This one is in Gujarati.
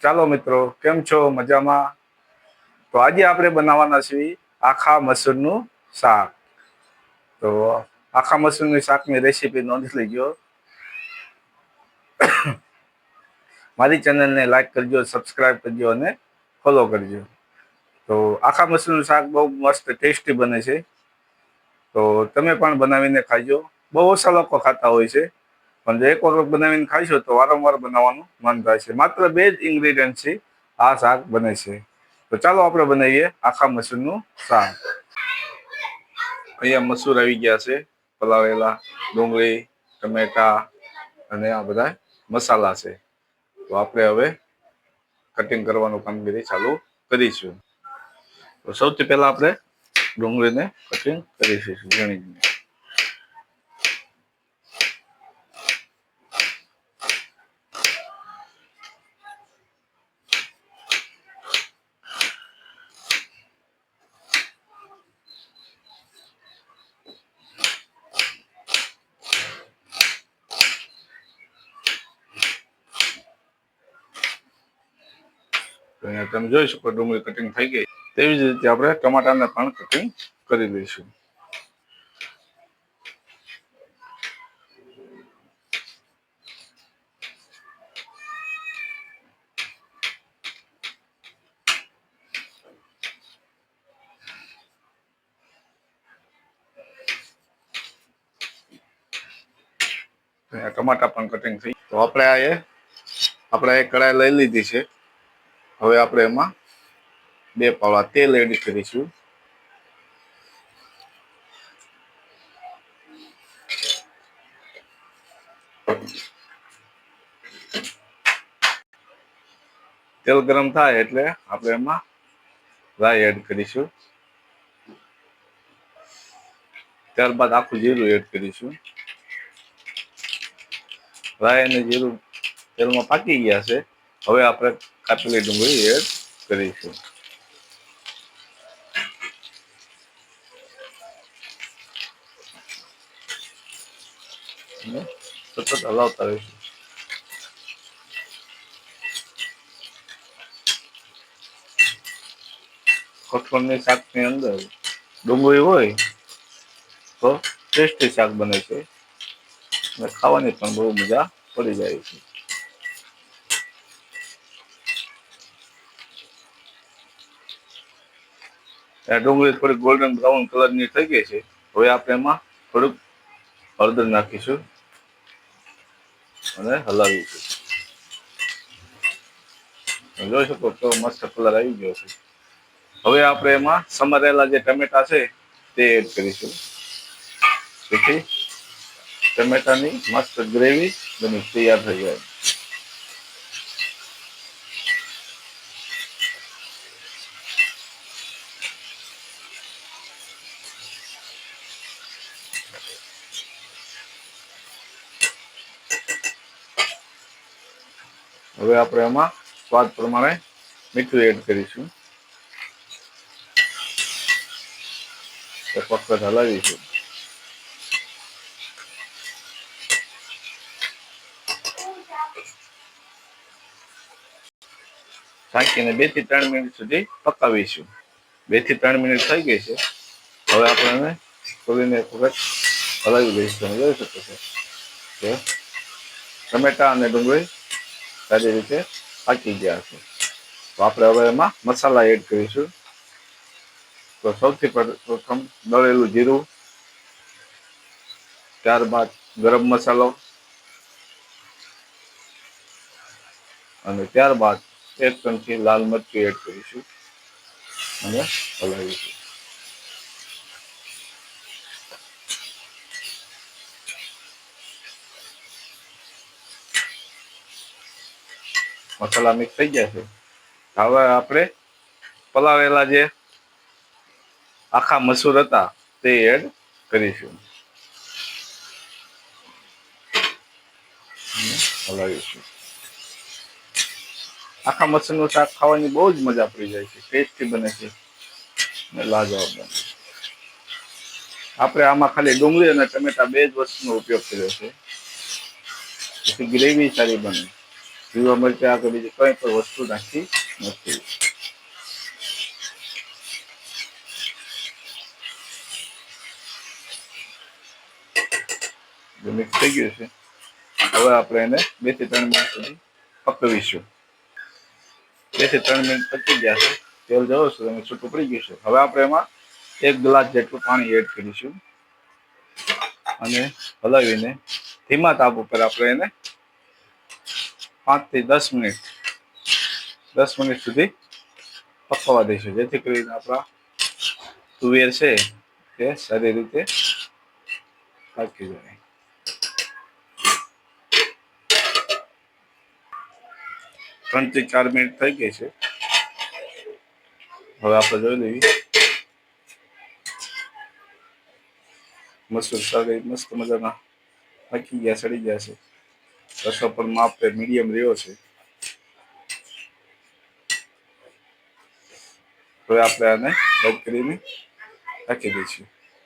ચાલો મિત્રો, કેમ છો? મજામાં? તો આજે આપણે બનાવવાના છીએ આખા મસૂરનું શાક. તો આખા મસૂરની શાકની રેસીપી નોંધી લેજો. મારી ચેનલને લાઈક કરજો સબસ્ક્રાઈબ કરજો અને ફોલો કરજો. તો આખા મસૂરનું શાક બહુ મસ્ત ટેસ્ટી બને છે. તો તમે પણ બનાવીને ખાજો. બહુ ઓછા લોકો ખાતા હોય છે. પણ જો એક વખત બનાવીને ખાઈશું તો વારંવાર બનાવવાનું મન થાય છે. માત્ર બે જ ઇન્ગ્રીડિયન્ટથી આ શાક બને છે. તો ચાલો આપણે બનાવીએ આખા મસૂરનું શાક. અહીંયા મસૂર આવી ગયા છે પલાવેલા ડુંગળી, ટમેટા અને આ બધા મસાલા છે. તો આપણે હવે કટિંગ કરવાનું કામગીરી ચાલુ કરીશું. તો સૌથી પહેલા આપણે ડુંગળીને કટિંગ કરીશું, ઝીણી ઝીણી. તો અહીંયા તમે જોઈ શકો ડુંગળી કટિંગ થઈ ગઈ. તેવી જ રીતે આપણે ટમાટાને પણ કટિંગ કરી લઈશું. ટમાટા પણ કટિંગ થઈ તો આપણે આ એ આપણે એક કડાઈ લઈ લીધી છે. હવે આપણે એમાં બે પાવડા તેલ એડ કરીશું. તેલ ગરમ થાય એટલે આપણે એમાં રાઈ એડ કરીશું. ત્યારબાદ આખું જીરું એડ કરીશું. રાઈ અને જીરું તેલમાં પાકી ગયા છે. હવે આપણે કાપેલી ડુંગળી એડ કરીશું સતત હલાવતા રહીશું કઠોળની શાકની અંદર ડુંગળી હોય તો ટેસ્ટી શાક બને છે. અને ખાવાની પણ બહુ મજા પડી જાય છે. ડુંગળી થોડી ગોલ્ડન બ્રાઉન કલરની થઈ ગઈ છે. હવે આપણે એમાં થોડુંક હળદર નાખીશું અને હલાવીશું. જોઈ શકો તો મસ્ત કલર આવી ગયો છે. હવે આપણે એમાં સમારેલા જે ટમેટા છે, તે એડ કરીશું. તેથી ટમેટાની મસ્ત ગ્રેવી બની, તૈયાર થઈ જાય. હવે આપણે એમાં સ્વાદ પ્રમાણે મીઠું એડ કરીશું. એક હલાવીશું. ઢાંકીને બેથી ત્રણ મિનિટ સુધી પકાવીશું. બેથી ત્રણ મિનિટ થઈ ગઈ છે. હવે આપણે ખોલીને એક વખત હલાવી દઈશું. તમે જોઈ શકો છો કે ટમેટા અને ડુંગળી સારી રીતે પાકી ગયા છે. તો આપણે હવે એમાં મસાલા એડ કરીશું. તો સૌથી પ્રથમ દળેલું જીરું, ત્યારબાદ ગરમ મસાલો અને ત્યારબાદ એક ચમચી લાલ મરચું એડ કરીશું. અને હલાવીશું. મસાલા મિક્સ થઈ ગયા છે. હવે આપણે પલાવેલા જે આખા મસૂર હતા તે એડ કરીશું. હલાવીશું આખા મસૂરનું શાક ખાવાની બહુ જ મજા પડી જાય છે, ટેસ્ટી બને છે. અને લાજવાબ બને આપણે આમાં ખાલી ડુંગળી અને ટમેટા બે જ વસ્તુનો ઉપયોગ કર્યો છે. ગ્રેવી સારી બને. લીલા મરચાં કે બીજી કંઈ પણ વસ્તુ નાખી નથી મિક્સ થઈ ગયું છે, હવે આપણે એને બેથી ત્રણ મિનિટ સુધી પકવીશું. બેથી ત્રણ મિનિટ પકી ગયા છે. તેલ જવો છે તમે છૂટું પડી ગયું છે. હવે આપણે એમાં એક ગ્લાસ જેટલું પાણી એડ કરીશું. અને હલાવીને ધીમા તાપ ઉપર આપણે એને પાંચથી દસ મિનિટ દસ મિનિટ સુધી પકવવા દઈશું. જેથી કરીને આપણા તુવેર છે તે સારી રીતે પાકી જાય. ત્રણથી ચાર મિનિટ થઈ ગઈ છે. હવે આપણે જોઈ લઈએ. મસૂર સારી મસ્ત મજાના પાકી ગયા, સડી ગયા છે. રસો પણ માપ મીડિયમ રહ્યો છે. હવે આપણે આને બંધ કરીને રાખી દઈશું.